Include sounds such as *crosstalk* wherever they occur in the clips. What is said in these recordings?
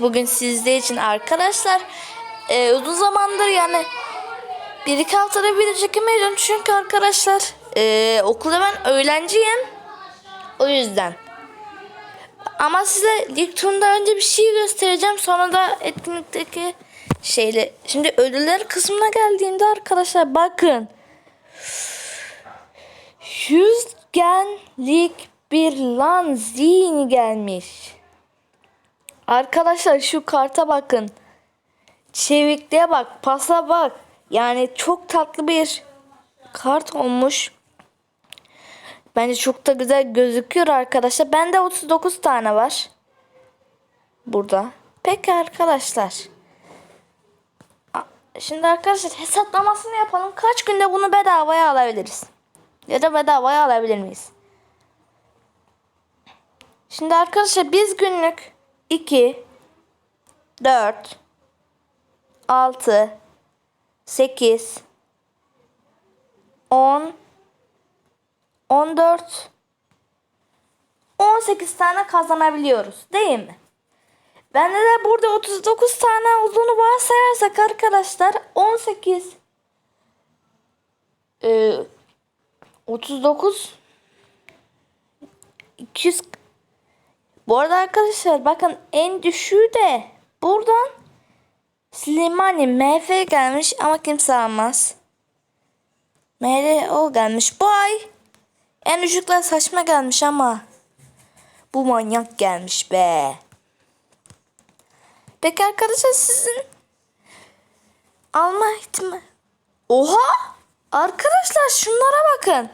bugün sizler için arkadaşlar. Ee, uzun zamandır yani bir iki haftada video çekemeyeceğim çünkü arkadaşlar ee, okulda ben öğrenciyim. O yüzden. Ama size ilk önce bir şey göstereceğim. Sonra da etkinlikteki şeyle. Şimdi ödüller kısmına geldiğimde arkadaşlar bakın. Yüzgenlik bir lanzini gelmiş. Arkadaşlar şu karta bakın. Çevikliğe bak, pasa bak. Yani çok tatlı bir kart olmuş. Bence çok da güzel gözüküyor arkadaşlar. Bende 39 tane var. Burada. Peki arkadaşlar. Şimdi arkadaşlar hesaplamasını yapalım. Kaç günde bunu bedavaya alabiliriz? Ya da bedavaya alabilir miyiz? Şimdi arkadaşlar biz günlük 2 4 6 8 10 14 18 tane kazanabiliyoruz değil mi? Bende de burada 39 tane olduğunu varsayarsak arkadaşlar 18 e, 39 200 Bu arada arkadaşlar bakın en düşüğü de buradan Slimani MF gelmiş ama kimse almaz. MRO gelmiş bu ay. En düşükler saçma gelmiş ama bu manyak gelmiş be. Peki arkadaşlar sizin alma ihtimali... Oha! Arkadaşlar şunlara bakın.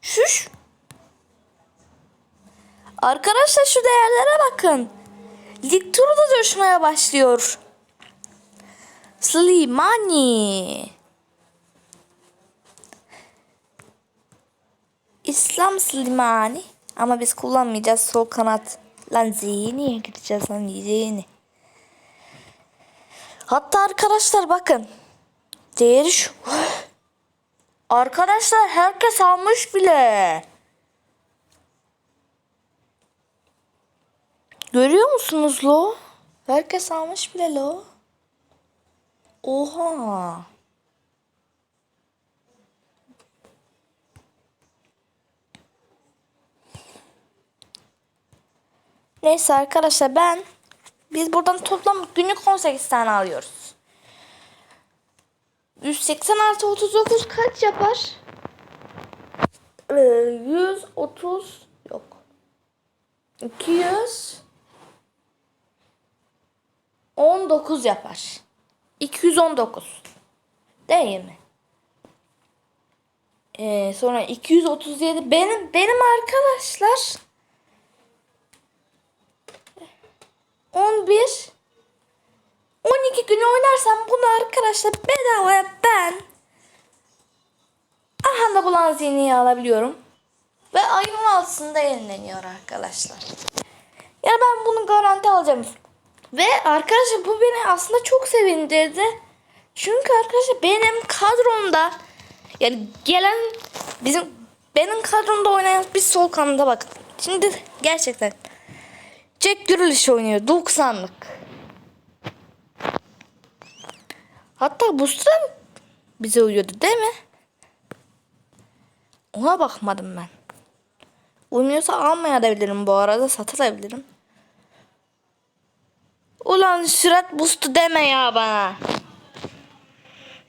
Şuş. Arkadaşlar şu değerlere bakın. Lig turu da coşmaya başlıyor. Slimani. İslam Slimani. Ama biz kullanmayacağız sol kanat. Lan Zeyni'ye gideceğiz lan Zeyni. Hatta arkadaşlar bakın. Değeri şu. *gasps* Arkadaşlar herkes almış bile. Görüyor musunuz lo? Herkes almış bile lo. Oha. Neyse arkadaşlar ben biz buradan toplam günlük 18 tane alıyoruz. 180 artı 39 kaç yapar? Ee, 130 yok. 200 19 yapar. 219. Değil mi? Ee, sonra 237 benim benim arkadaşlar 11 12 gün oynarsam bunu arkadaşlar bedavaya ben aha da bulan zihniyi alabiliyorum. Ve ayın 16'sında yenileniyor arkadaşlar. Ya ben bunu garanti alacağım. Ve arkadaşlar bu beni aslında çok sevindirdi. Çünkü arkadaşlar benim kadromda yani gelen bizim benim kadromda oynayan bir sol kanada bak. Şimdi gerçekten Jack Grealish oynuyor 90'lık. Hatta Bustra bize uyuyordu değil mi? Ona bakmadım ben. Uymuyorsa almayabilirim bu arada satabilirim. Ulan sürat boost'u deme ya bana.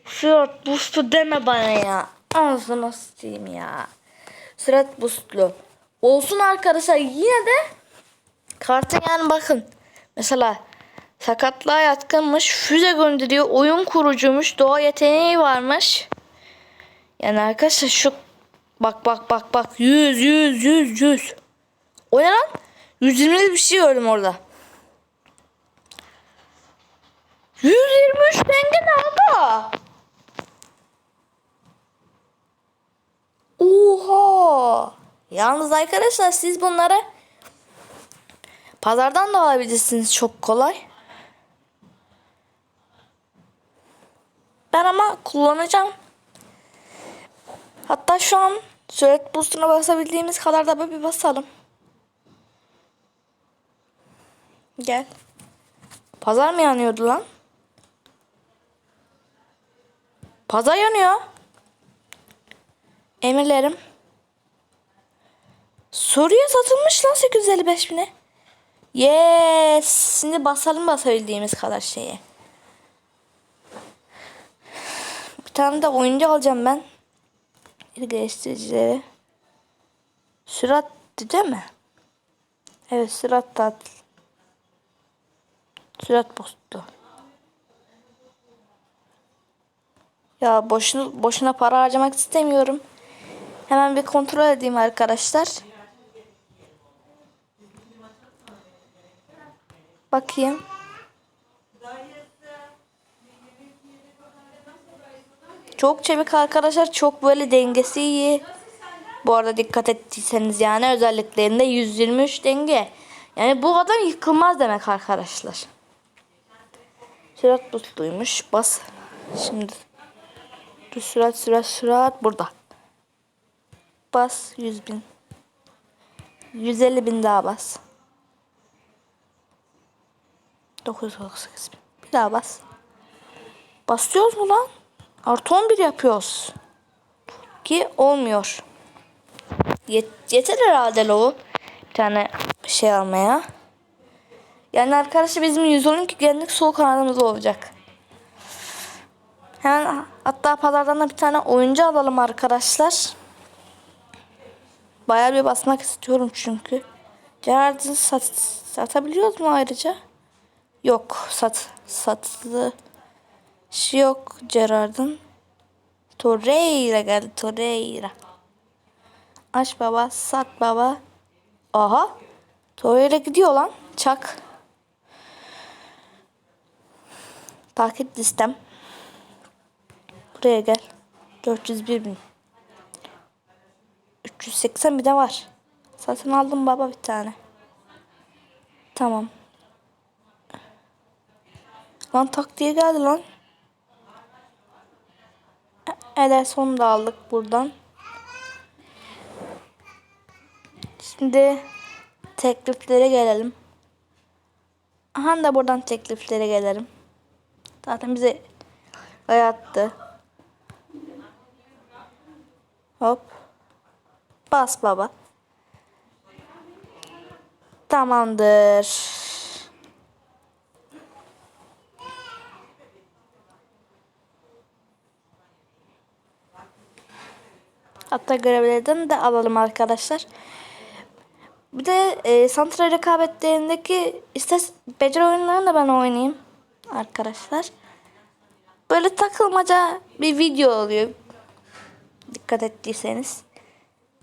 Sürat boost'u deme bana ya. Ağzıma sıçayım ya. Sürat boost'lu. Olsun arkadaşlar yine de kartın yani bakın. Mesela sakatlığa yatkınmış. Füze gönderiyor. Oyun kurucuymuş. Doğa yeteneği varmış. Yani arkadaşlar şu bak bak bak bak 100 100 100 100. O ne lan? 120 bir şey gördüm orada. 123 denge nerede? Oha! Yalnız arkadaşlar siz bunları pazardan da alabilirsiniz çok kolay. Ben ama kullanacağım. Hatta şu an süret boostuna basabildiğimiz kadar da bir basalım. Gel. Pazar mı yanıyordu lan? Pazar yanıyor. Emirlerim. Suriye satılmış lan 855 bine. Yes. Şimdi basalım basabildiğimiz kadar şeye. Bir tane de oyuncu alacağım ben. Geliştiricileri. Sürat değil mi? Evet sürat tatil. Sürat postu. Ya boşuna, boşuna para harcamak istemiyorum. Hemen bir kontrol edeyim arkadaşlar. Bakayım. Çok çevik arkadaşlar. Çok böyle dengesi iyi. Bu arada dikkat ettiyseniz yani özelliklerinde 123 denge. Yani bu adam yıkılmaz demek arkadaşlar. Sürat boostuymuş. Bas. Şimdi. Sürat sürat sürat burada. Bas 100 bin. 150 bin daha bas. 998 bin. Bir daha bas. Basıyoruz mu lan? Artı 11 yapıyoruz. Ki olmuyor. Yet yeter herhalde lo. Bir tane şey almaya. Yani arkadaşlar bizim 112 genlik sol kanadımız olacak. Hemen hatta pazardan da bir tane oyuncu alalım arkadaşlar. Bayağı bir basmak istiyorum çünkü. Gerard'ı sat, satabiliyoruz mu ayrıca? Yok. Sat, satlı şey yok Gerard'ın. Torreira geldi. Torreira. Aç baba. Sat baba. Aha. Torreira gidiyor lan. Çak. Takip listem. Buraya gel. 401 bin. 380 bir de var. Satın aldım baba bir tane. Tamam. Lan tak diye geldi lan. E- Ederson da aldık buradan. Şimdi tekliflere gelelim. Aha da buradan tekliflere gelelim. Zaten bize hayattı. Hop. Bas baba. Tamamdır. Hatta görevlerden de alalım arkadaşlar. Bir de e, Santra rekabetlerindeki istes beceri oyunlarını da ben oynayayım arkadaşlar. Böyle takılmaca bir video oluyor. Dikkat ettiyseniz.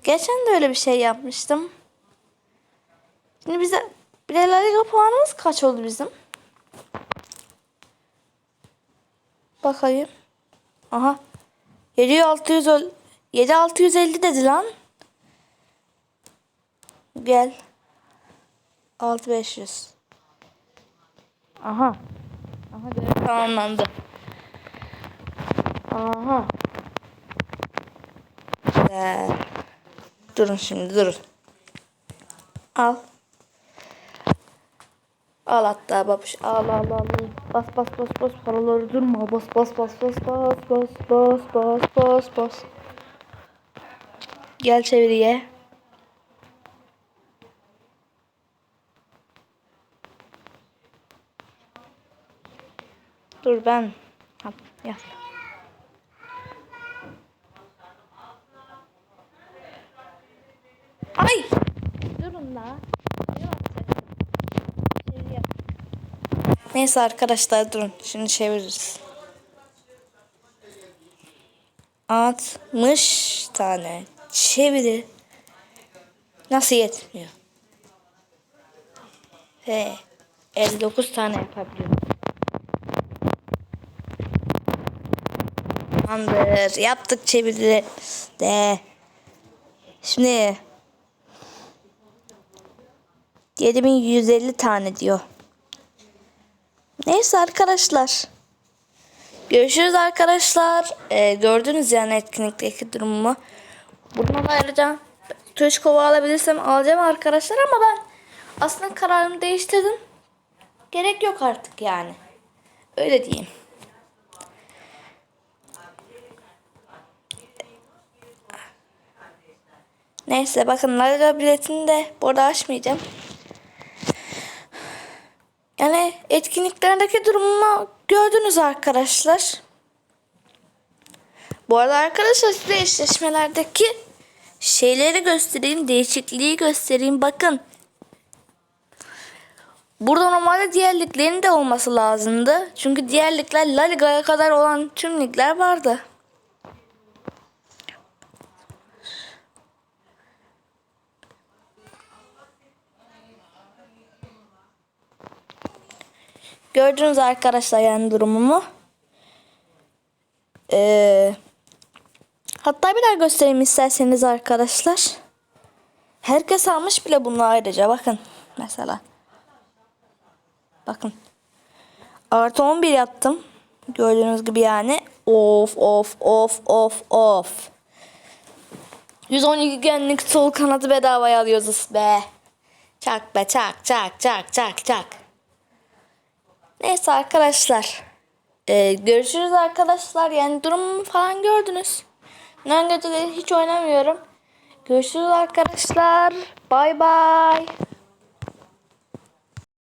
Geçen de öyle bir şey yapmıştım. Şimdi bize Bireler Liga puanımız kaç oldu bizim? Bakayım. Aha. 7600 ol 7650 dedi lan. Gel. 6500. Aha. Aha görev tamamlandı. Aha. Güzel. Durun şimdi durun. Al. Al hatta babuş. Al al al. Bas bas bas bas paraları durma. Bas bas bas bas bas bas bas bas bas bas. Gel çeviriye. Dur ben. Al, gel. Durun la. Çeviriye. Neyse arkadaşlar durun. Şimdi çeviririz. 60 tane çeviri nasıl yetmiyor? He, 59 tane yapabiliyorum. Tamamdır. Yaptık çeviri de. Şimdi 7150 tane diyor. Neyse arkadaşlar. Görüşürüz arkadaşlar. Ee, gördünüz yani etkinlikteki durumumu. Buradan ayrıca tuş kova alabilirsem alacağım arkadaşlar ama ben aslında kararımı değiştirdim. gerek yok artık yani. Öyle diyeyim. Neyse bakın La Liga biletini de burada açmayacağım. Yani etkinliklerdeki durumu gördünüz arkadaşlar. Bu arada arkadaşlar size eşleşmelerdeki şeyleri göstereyim, değişikliği göstereyim. Bakın. Burada normalde diğer liglerin de olması lazımdı. Çünkü diğer ligler La Liga'ya kadar olan tüm ligler vardı. Gördünüz arkadaşlar yani durumumu. Ee, hatta bir daha göstereyim isterseniz arkadaşlar. Herkes almış bile bunu ayrıca bakın mesela. Bakın. Artı 11 yaptım. Gördüğünüz gibi yani. Of of of of of. 112 genlik sol kanadı bedavaya alıyoruz be. Çak be çak çak çak çak çak. Neyse arkadaşlar. Ee, görüşürüz arkadaşlar. Yani durumumu falan gördünüz. Ben geceleri hiç oynamıyorum. Görüşürüz arkadaşlar. Bay bay.